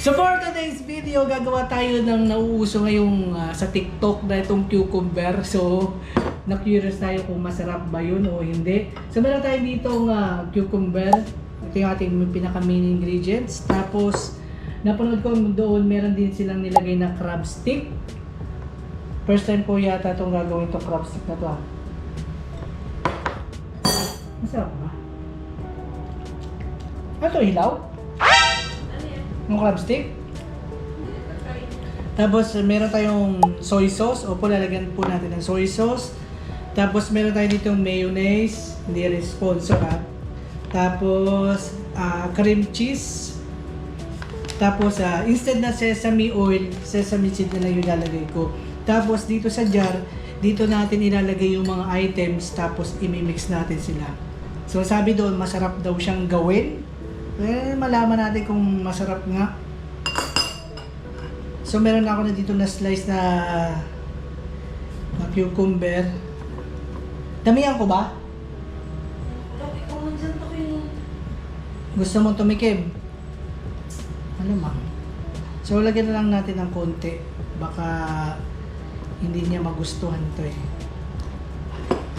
So for today's video, gagawa tayo ng nauuso ngayong ah, sa TikTok na itong cucumber. So, na-curious tayo kung masarap ba yun o hindi. So meron tayo dito uh, cucumber. Ito yung ating pinaka main ingredients. Tapos, napanood ko doon, meron din silang nilagay na crab stick. First time po yata itong gagawin itong crab stick na to ah. Masarap ba? Ano hilaw? Yung crab stick? Tapos meron tayong soy sauce. Opo, lalagyan po natin ng soy sauce. Tapos meron tayo dito mayonnaise. Hindi rin sponsor ha. Tapos ah, cream cheese. Tapos ah, instead na sesame oil, sesame seed na lang yung lalagay ko. Tapos dito sa jar, dito natin ilalagay yung mga items tapos imimix natin sila. So sabi doon, masarap daw siyang gawin. Eh, malaman natin kung masarap nga. So meron ako na dito na slice na, na cucumber. Damihan ko ba? Gusto mong tumikim? Ma'am? So lagyan na lang natin ng konti. Baka hindi niya magustuhan to eh.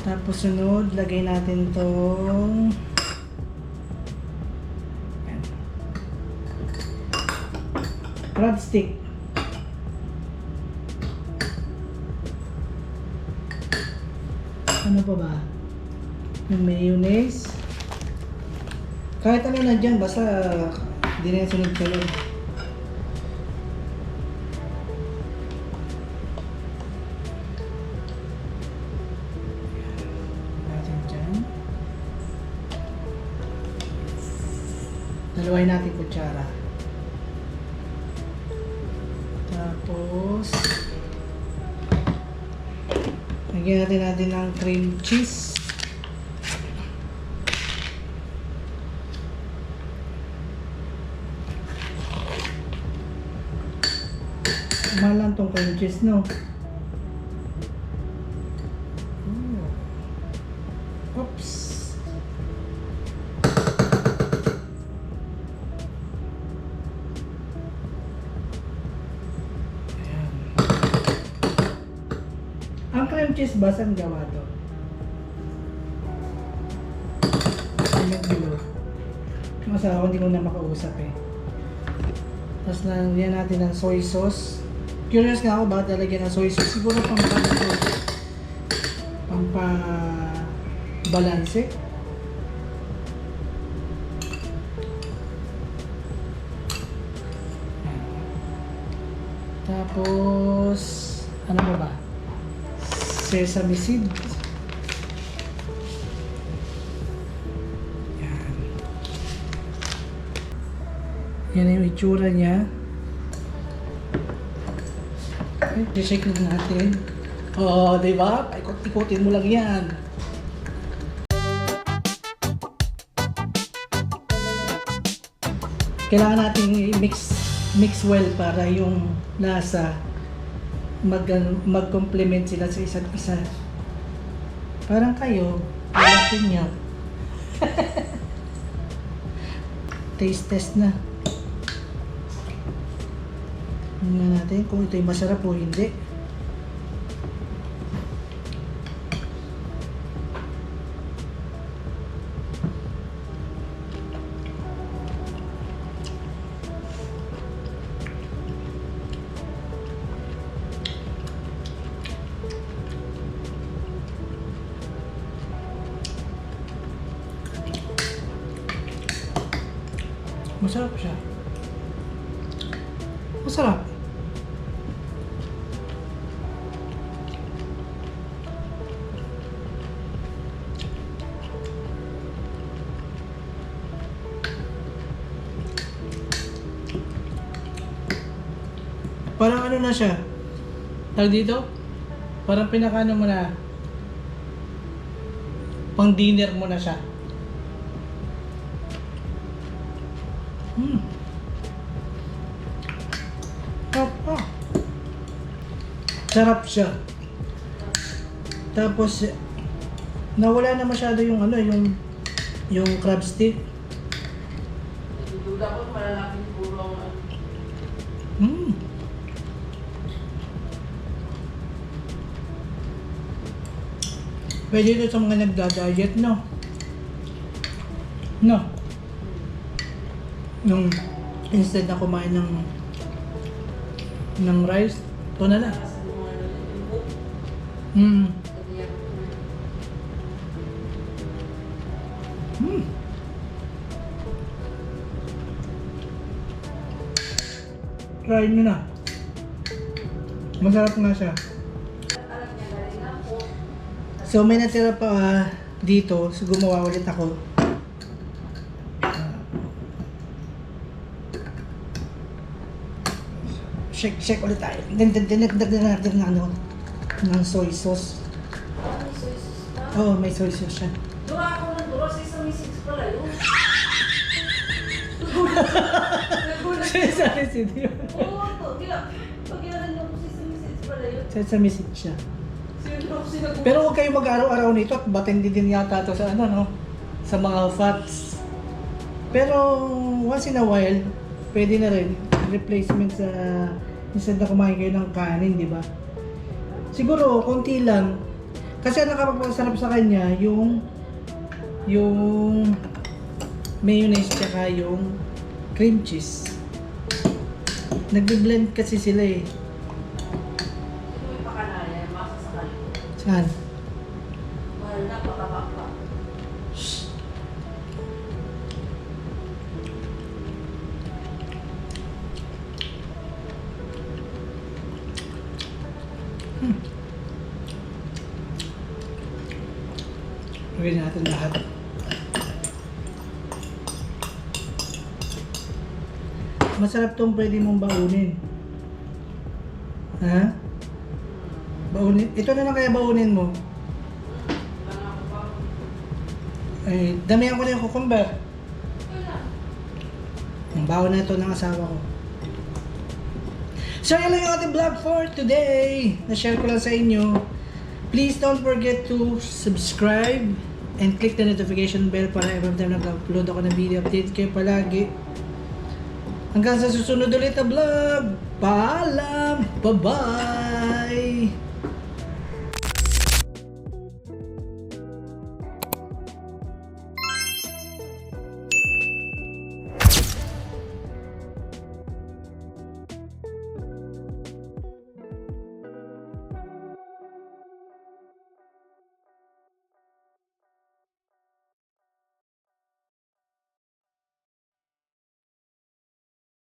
Tapos sunod, lagay natin tong crab stick. Ano pa ba? Yung mayonnaise. Kahit ano na dyan, basta hindi na. Natin dyan. Dalawahin natin kutsara. Tapos, lagyan natin natin ng cream cheese. Mahal tong cream cheese, no? Cream cheese ba saan gawa to? Below. Yung asawa hindi ko na makausap eh. Tapos lagyan natin ng soy sauce. Curious nga ako bakit lalagyan ng soy sauce. Siguro pang pang ito. Pang pa balanse. Tapos, ano ba ba? Sesame seed. Yan. Yan yung itsura niya. Okay, i-shake lang natin. Oo, oh, di ba? Paikot-ikutin mo lang yan. Kailangan natin i-mix mix well para yung lasa mag mag-complement sila sa isa't isa. Parang kayo, relasyon niya. Taste test na. Tingnan natin kung ito'y masarap o hindi. Masarap siya. Masarap. Parang ano na siya? Tag dito? Parang pinakano mo na pang dinner mo na siya. Hmm. Opo. Sarap siya. Tapos, eh, nawala na masyado yung ano, yung yung crab stick. Duda ko, malalaking puro ano. Hmm. Pwede ito sa mga nagda-diet, no? No. Nung instead na kumain ng ng rice, ito na lang. Kaya Hmm. Try nyo na. Masarap nga siya. So may natira pa ah, dito. So gumawa ulit ako. Shake, shake ulit tayo. Din, din, din, din, din, din, ng ano, ng soy sauce. Na? Oo, oh, may soy sauce siya. Dura ako ng dura sa isang misix pala yun. Sesame seed yun. Oo, pag yan ako sa isang misix pala yun. Sesame seed siya. Pero huwag kayo mag-araw-araw nito at batindi din yata to sa ano, no? Sa mga fats. Pero once in a while, pwede na rin. Replacement sa instead na kumain kayo ng kanin, di ba? Siguro, konti lang. Kasi ang nakapagpasarap sa kanya, yung yung mayonnaise tsaka yung cream cheese. Nagbe-blend kasi sila eh. Saan? Gawin natin lahat. Masarap tong pwede mong baunin. Ha? Baunin. Ito na lang kaya baunin mo. Ay, damihan ko na yung cucumber. Ang baon na ito ng asawa ko. So, yun lang yung ating vlog for today. Na-share ko lang sa inyo. Please don't forget to subscribe and click the notification bell para every time nag-upload ako ng video update kayo palagi. Hanggang sa susunod ulit na vlog. Paalam! Bye-bye!